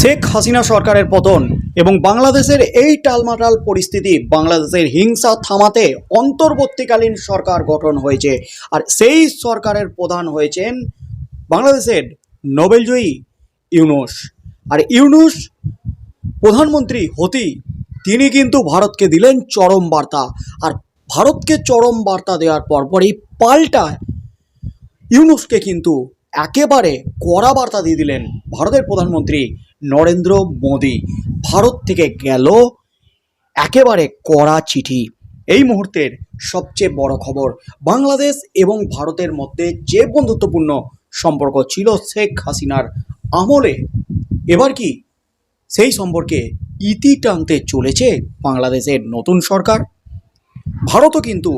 শেখ হাসিনা সরকারের পতন এবং বাংলাদেশের এই টালমাটাল পরিস্থিতি বাংলাদেশের হিংসা থামাতে অন্তর্বর্তীকালীন সরকার গঠন হয়েছে। আর সেই সরকারের প্রধান হয়েছেন বাংলাদেশের নোবেলজয়ী ইউনুস। আর ইউনুস প্রধানমন্ত্রী হতি তিনি কিন্তু ভারতকে দিলেন চরম বার্তা। আর ভারতকে চরম বার্তা দেওয়ার পরপরই পাল্টা ইউনুসকে কিন্তু একেবারে কড়া বার্তা দিয়ে দিলেন ভারতের প্রধানমন্ত্রী নরেন্দ্র মোদী। ভারত থেকে গেল একেবারে কড়া চিঠি। এই মুহূর্তের সবচেয়ে বড় খবর, বাংলাদেশ এবং ভারতের মধ্যে যে বন্ধুত্বপূর্ণ সম্পর্ক ছিল শেখ হাসিনার আমলে, এবার কি সেই সম্পর্কে ইতি টানতে চলেছে বাংলাদেশের নতুন সরকার? ভারতও কিন্তু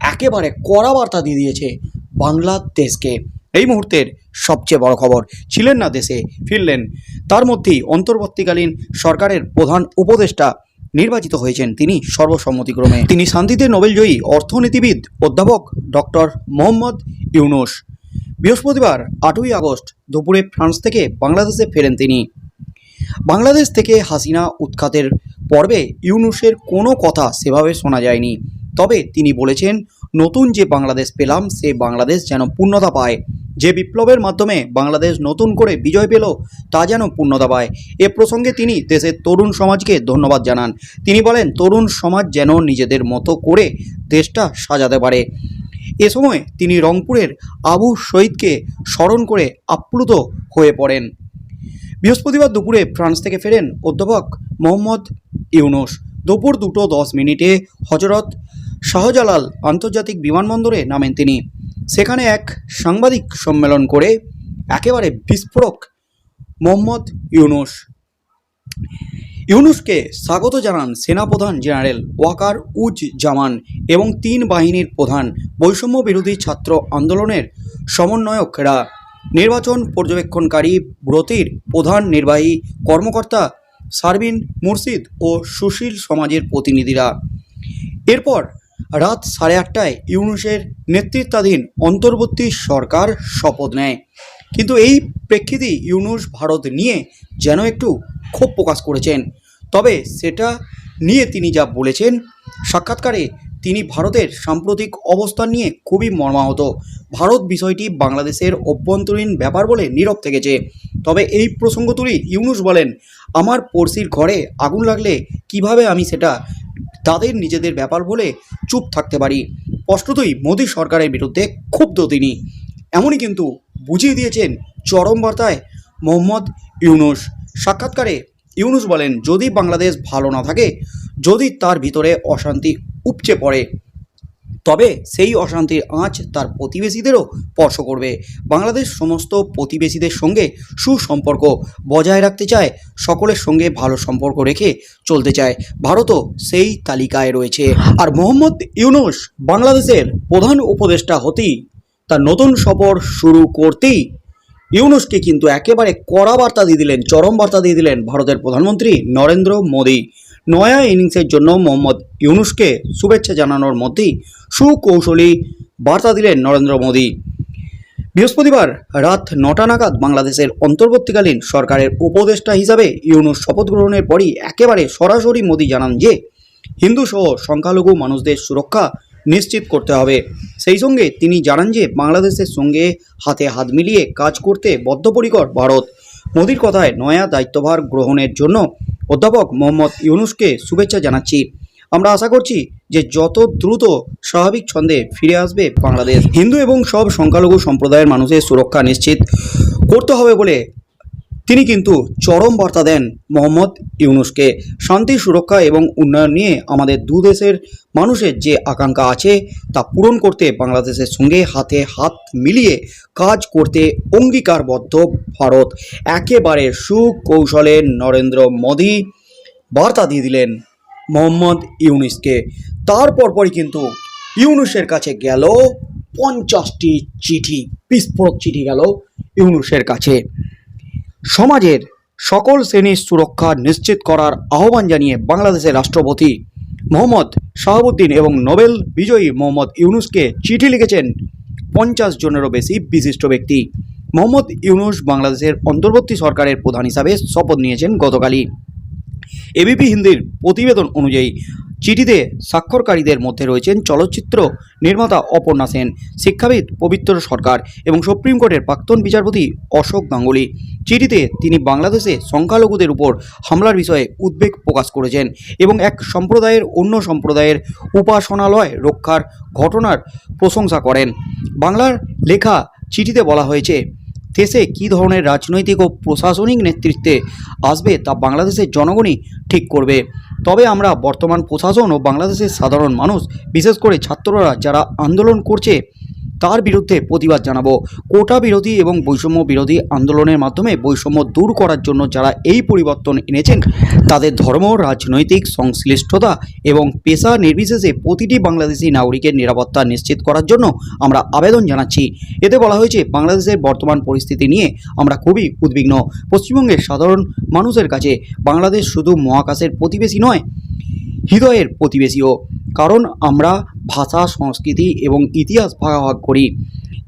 একেবারে কড়া বার্তা দিয়ে দিয়েছে বাংলাদেশকে। এই মুহূর্তের সবচেয়ে বড় খবর ছিলেন না দেশে, ফিরলেন। তার মধ্যেই অন্তর্বর্তীকালীন সরকারের প্রধান উপদেষ্টা নির্বাচিত হয়েছেন তিনি সর্বসম্মতিক্রমে। তিনি শান্তিতে নোবেলজয়ী অর্থনীতিবিদ অধ্যাপক ডক্টর মোহাম্মদ ইউনুস। বৃহস্পতিবার আটই আগস্ট দুপুরে ফ্রান্স থেকে বাংলাদেশে ফেরেন তিনি। বাংলাদেশ থেকে হাসিনা উৎখাতের পর্বে ইউনুসের কোনো কথা সেভাবে শোনা যায়নি। তবে তিনি বলেছেন নতুন যে বাংলাদেশ পেলাম, সে বাংলাদেশ যেন পূর্ণতা পায়। যে বিপ্লবের মাধ্যমে বাংলাদেশ নতুন করে বিজয় পেল, তা যেন পূর্ণতা পায়। এ প্রসঙ্গে তিনি দেশের তরুণ সমাজকে ধন্যবাদ জানান। তিনি বলেন, তরুণ সমাজ যেন নিজেদের মতো করে দেশটা সাজাতে পারে। এ সময় তিনি রংপুরের আবু শহীদকে স্মরণ করে আপ্লুত হয়ে পড়েন। বৃহস্পতিবার দুপুরে ফ্রান্স থেকে ফেরেন অধ্যাপক মোহাম্মদ ইউনুস। দুপুর দুটো দশ মিনিটে হজরত শাহজালাল আন্তর্জাতিক বিমানবন্দরে নামেন তিনি। সেখানে এক সাংবাদিক সম্মেলন করে একেবারে বিস্ফোরক মোহাম্মদ ইউনুস। ইউনুসকে স্বাগত জানান সেনাপ্রধান জেনারেল ওয়াকার উজ জামান এবং তিন বাহিনীর প্রধান বৈষম্য বিরোধী ছাত্র আন্দোলনের সমন্বয়করা। নির্বাচন পর্যবেক্ষণকারী ব্রতির প্রধান নির্বাহী কর্মকর্তা সারবিন মুর্শিদ ও সুশীল সমাজের প্রতিনিধিরা। এরপর রাত সাড়ে আটটায় ইউনুসের নেতৃত্বাধীন অন্তর্বর্তী সরকার শপথ নেয়। কিন্তু এই প্রেক্ষিতেই ইউনুস ভারত নিয়ে যেন একটু ক্ষোভ প্রকাশ করেছেন। তবে সেটা নিয়ে তিনি যা বলেছেন, সাক্ষাৎকারে তিনি ভারতের সাম্প্রতিক অবস্থান নিয়ে খুবই মর্মাহত। ভারত বিষয়টি বাংলাদেশের অভ্যন্তরীণ ব্যাপার বলে নীরব থেকেছে। তবে এই প্রসঙ্গ তুলি ইউনুস বলেন, আমার পড়শির ঘরে আগুন লাগলে কীভাবে আমি সেটা তাদের নিজেদের ব্যাপার বলে চুপ থাকতে পারি। স্পষ্টতই মোদী সরকারের বিরুদ্ধে ক্ষুব্ধ তিনি। এমনই কিন্তু বুঝিয়ে দিয়েছেন চরম বার্তায় মোহাম্মদ ইউনুস। সাক্ষাৎকারে ইউনুস বলেন, যদি বাংলাদেশ ভালো না থাকে, যদি তার ভিতরে অশান্তি উপচে পড়ে তবে সেই অশান্তির আঁচ তার প্রতিবেশীদেরও স্পর্শ করবে। বাংলাদেশ সমস্ত প্রতিবেশীদের সঙ্গে সুসম্পর্ক বজায় রাখতে চায়, সকলের সঙ্গে ভালো সম্পর্ক রেখে চলতে চায়। ভারতও সেই তালিকায় রয়েছে। আর মোহাম্মদ ইউনুস বাংলাদেশের প্রধান উপদেষ্টা হতেই তার নতুন সফর শুরু করতেই ইউনুসকে কিন্তু একেবারে কড়া বার্তা দিয়ে দিলেন, চরম বার্তা দিয়ে দিলেন ভারতের প্রধানমন্ত্রী নরেন্দ্র মোদী। নয়া ইনিংসের জন্য মোহাম্মদ ইউনুসকে শুভেচ্ছা জানানোর মধ্যেই সুকৌশলী বার্তা দিলেন নরেন্দ্র মোদী। বৃহস্পতিবার রাত নটা নাগাদ বাংলাদেশের অন্তর্বর্তীকালীন সরকারের উপদেষ্টা হিসাবে ইউনুস শপথ গ্রহণের পরই একেবারে সরাসরি মোদী জানান যে হিন্দু সহ সংখ্যালঘু মানুষদের সুরক্ষা নিশ্চিত করতে হবে। সেই সঙ্গে তিনি জানান যে, বাংলাদেশের সঙ্গে হাতে হাত মিলিয়ে কাজ করতে বদ্ধপরিকর ভারত। মোদির কথায় নয়া দায়িত্বভার গ্রহণের জন্য অধ্যাপক মোহাম্মদ ইউনুসকে শুভেচ্ছা জানাচ্ছি। আমরা আশা করছি যে যত দ্রুত স্বাভাবিক ছন্দে ফিরে আসবে বাংলাদেশ। হিন্দু এবং সব সংখ্যালঘু সম্প্রদায়ের মানুষের সুরক্ষা নিশ্চিত করতে হবে বলে তিনি কিন্তু চরম বার্তা দেন মোহাম্মদ ইউনুসকে। শান্তি, সুরক্ষা এবং উন্নয়ন নিয়ে আমাদের দু দেশের মানুষের যে আকাঙ্ক্ষা আছে, তা পূরণ করতে বাংলাদেশের সঙ্গে হাতে হাত মিলিয়ে কাজ করতে অঙ্গীকারবদ্ধ ভারত। একেবারে সুকৌশলে নরেন্দ্র মোদী বার্তা দিয়ে দিলেন মোহাম্মদ ইউনুসকে। তারপর পরই কিন্তু ইউনুসের কাছে গেল পঞ্চাশটি চিঠি, বিস্ফোরক চিঠি গেল ইউনুসের কাছে। সমাজের সকল শ্রেণির সুরক্ষা নিশ্চিত করার আহ্বান জানিয়ে বাংলাদেশের রাষ্ট্রপতি মোহাম্মদ শাহাবুদ্দিন এবং নোবেল বিজয়ী মোহাম্মদ ইউনুসকে চিঠি লিখেছেন পঞ্চাশ জনেরও বেশি বিশিষ্ট ব্যক্তি। মোহাম্মদ ইউনুস বাংলাদেশের অন্তর্বর্তী সরকারের প্রধান হিসাবে শপথ নিয়েছেন গতকালই। এবিপি হিন্দির প্রতিবেদন অনুযায়ী চিঠিতে স্বাক্ষরকারীদের মধ্যে রয়েছেন চলচ্চিত্র নির্মাতা অপর্ণা সেন, শিক্ষাবিদ পবিত্র সরকার এবং সুপ্রিম কোর্টের প্রাক্তন বিচারপতি অশোক গাঙ্গুলি। চিঠিতে তিনি বাংলাদেশে সংখ্যালঘুদের উপর হামলার বিষয়ে উদ্বেগ প্রকাশ করেছেন এবং এক সম্প্রদায়ের অন্য সম্প্রদায়ের উপাসনালয় রক্ষার ঘটনার প্রশংসা করেন। বাংলার লেখা চিঠিতে বলা হয়েছে দেশে কী ধরনের রাজনৈতিক ও প্রশাসনিক নেতৃত্বে আসবে তা বাংলাদেশের জনগণই ঠিক করবে। তবে আমরা বর্তমান প্রশাসন ও বাংলাদেশের সাধারণ মানুষ, বিশেষ করে ছাত্ররা যারা আন্দোলন করছে তার বিরুদ্ধে প্রতিবাদ জানাব। কোটা বিরোধী এবং বৈষম্য বিরোধী আন্দোলনের মাধ্যমে বৈষম্য দূর করার জন্য যারা এই পরিবর্তন এনেছেন, তাদের ধর্ম, রাজনৈতিক সংশ্লিষ্টতা এবং পেশা নির্বিশেষে প্রতিটি বাংলাদেশি নাগরিকের নিরাপত্তা নিশ্চিত করার জন্য আমরা আবেদন জানাচ্ছি। এতে বলা হয়েছে, বাংলাদেশের বর্তমান পরিস্থিতি নিয়ে আমরা খুবই উদ্বিগ্ন। পশ্চিমবঙ্গের সাধারণ মানুষের কাছে বাংলাদেশ শুধু মহাকাশের প্রতিবেশী নয়, হৃদয়ের প্রতিবেশীও। কারণ আমরা ভাষা, সংস্কৃতি এবং ইতিহাস ভাগাভাগ করি।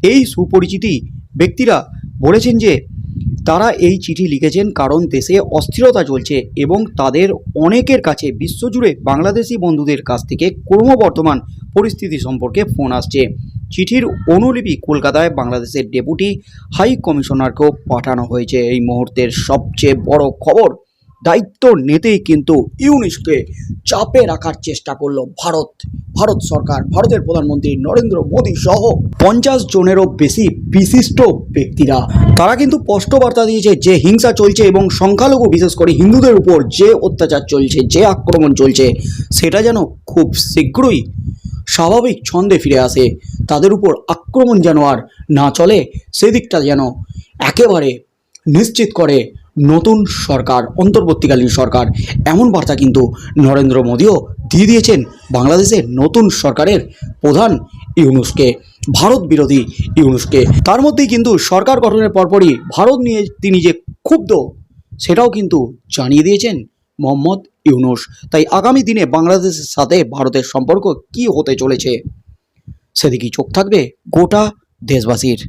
এই সুপরিচিতি ব্যক্তিরা বলেছেন যে, তারা এই চিঠি লিখেছেন কারণ দেশে অস্থিরতা চলছে এবং তাদের অনেকের কাছে বিশ্বজুড়ে বাংলাদেশি বন্ধুদের কাছ থেকে ক্রমবর্ধমান পরিস্থিতি সম্পর্কে ফোন আসছে। চিঠির অনুলিপি কলকাতায় বাংলাদেশের ডেপুটি হাই কমিশনারকেও পাঠানো হয়েছে। এই মুহূর্তের সবচেয়ে বড় খবর দায়িত্ব নিতেই কিন্তু ইউনিসকে চাপে রাখার চেষ্টা করল ভারত। ভারত সরকার, ভারতের প্রধানমন্ত্রী নরেন্দ্র মোদী সহ পঞ্চাশ জনেরও বেশি বিশিষ্ট ব্যক্তিরা। তারা কিন্তু স্পষ্ট বার্তা দিয়েছে যে হিংসা চলছে এবং সংখ্যালঘু, বিশেষ করে হিন্দুদের উপর যে অত্যাচার চলছে, যে আক্রমণ চলছে, সেটা যেন খুব শীঘ্রই স্বাভাবিক ছন্দে ফিরে আসে। তাদের উপর আক্রমণ যেন আর না চলে, সেদিকটা যেন একেবারে নিশ্চিত করে নতুন সরকার, অন্তর্বর্তীকালীন সরকার, এমন বার্তা কিন্তু নরেন্দ্র মোদীও দিয়ে দিয়েছেন বাংলাদেশের নতুন সরকারের প্রধান ইউনুসকে, ভারত বিরোধী ইউনুসকে। তার মধ্যেই কিন্তু সরকার গঠনের পরপরই ভারত নিয়ে তিনি যে ক্ষুব্ধ, সেটাও কিন্তু জানিয়ে দিয়েছেন মোহাম্মদ ইউনুস। তাই আগামী দিনে বাংলাদেশের সাথে ভারতের সম্পর্ক কি হতে চলেছে, সেদিকেই চোখ থাকবে গোটা দেশবাসীর।